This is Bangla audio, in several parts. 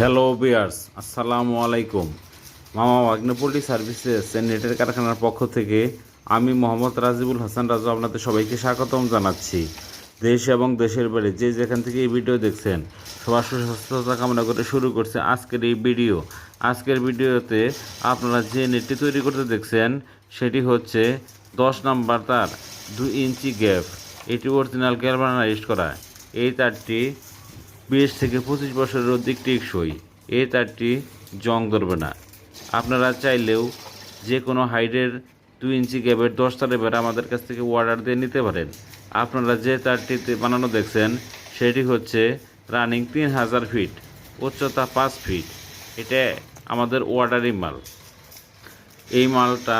হ্যালো বিয়ার্স আসসালামু আলাইকুম মামা আগ্নেপল্লী সার্ভিসেস নেটের কারখানার পক্ষ থেকে আমি মোহাম্মদ রাজিবুল হাসান রাজু আপনাদের সবাইকে স্বাগতম জানাচ্ছি। দেশ এবং দেশের বাইরে যে যেখান থেকে এই ভিডিও দেখছেন, সবার সুস্বাস্থ্যতা কামনা করে শুরু করছে আজকের এই ভিডিও। আজকের ভিডিওতে আপনারা যে নেটটি তৈরি করতে দেখছেন, সেটি হচ্ছে দশ নাম্বার তার দুই ইঞ্চি গ্যাপ। এটি অরিজিনাল গ্যালভানাইজড করা। এই তারটি বিশ থেকে পঁচিশ বছরের অধিক টেকসই। এই তারটি জং ধরবে না। আপনারা চাইলেও যে কোনো হাইটের দুই ইঞ্চি গ্যাপের দশ তারের বেড়া আমাদের কাছ থেকে অর্ডার দিয়ে নিতে পারেন। আপনারা যে তারটিতে বানানো দেখছেন, সেটি হচ্ছে রানিং তিন হাজার ফিট উচ্চতা পাঁচ ফিট এটা আমাদের অর্ডারি মাল। এই মালটা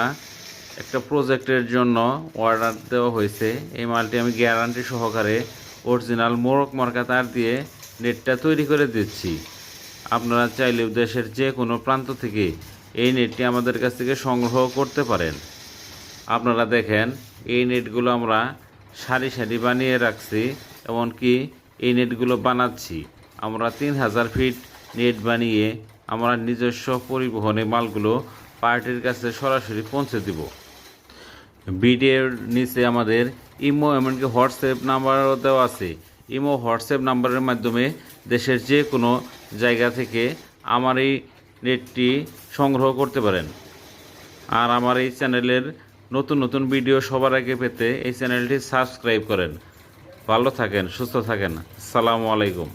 একটা প্রজেক্টের জন্য অর্ডার দেওয়া হয়েছে। এই মালটি আমি গ্যারান্টি সহকারে অরিজিনাল মোরক মার্কা তার দিয়ে নেটটা তৈরি করে দিচ্ছি। আপনারা চাইলেও দেশের যে কোনো প্রান্ত থেকে এই নেটটি আমাদের কাছ থেকে সংগ্রহ করতে পারেন। আপনারা দেখেন, এই নেটগুলো আমরা সারি সারি বানিয়ে রাখছি, এমনকি এই নেটগুলো বানাচ্ছি। আমরা তিন হাজার ফিট নেট বানিয়ে আমরা নিজস্ব পরিবহনে মালগুলো পার্টির কাছে সরাসরি পৌঁছে দিব। ভিডিওর নিচে আমাদের ইমো, এমনকি হোয়াটসঅ্যাপ নাম্বারও দেওয়া আছে। ইমো, হোয়াটসঅ্যাপ নাম্বারের মাধ্যমে দেশের যে কোনো জায়গা থেকে আমার এই নেটটি সংগ্রহ করতে পারেন। আর আমার এই চ্যানেলের নতুন নতুন ভিডিও সবার আগে পেতে এই চ্যানেলটি সাবস্ক্রাইব করেন। ভালো থাকেন, সুস্থ থাকেন। আসসালামু আলাইকুম।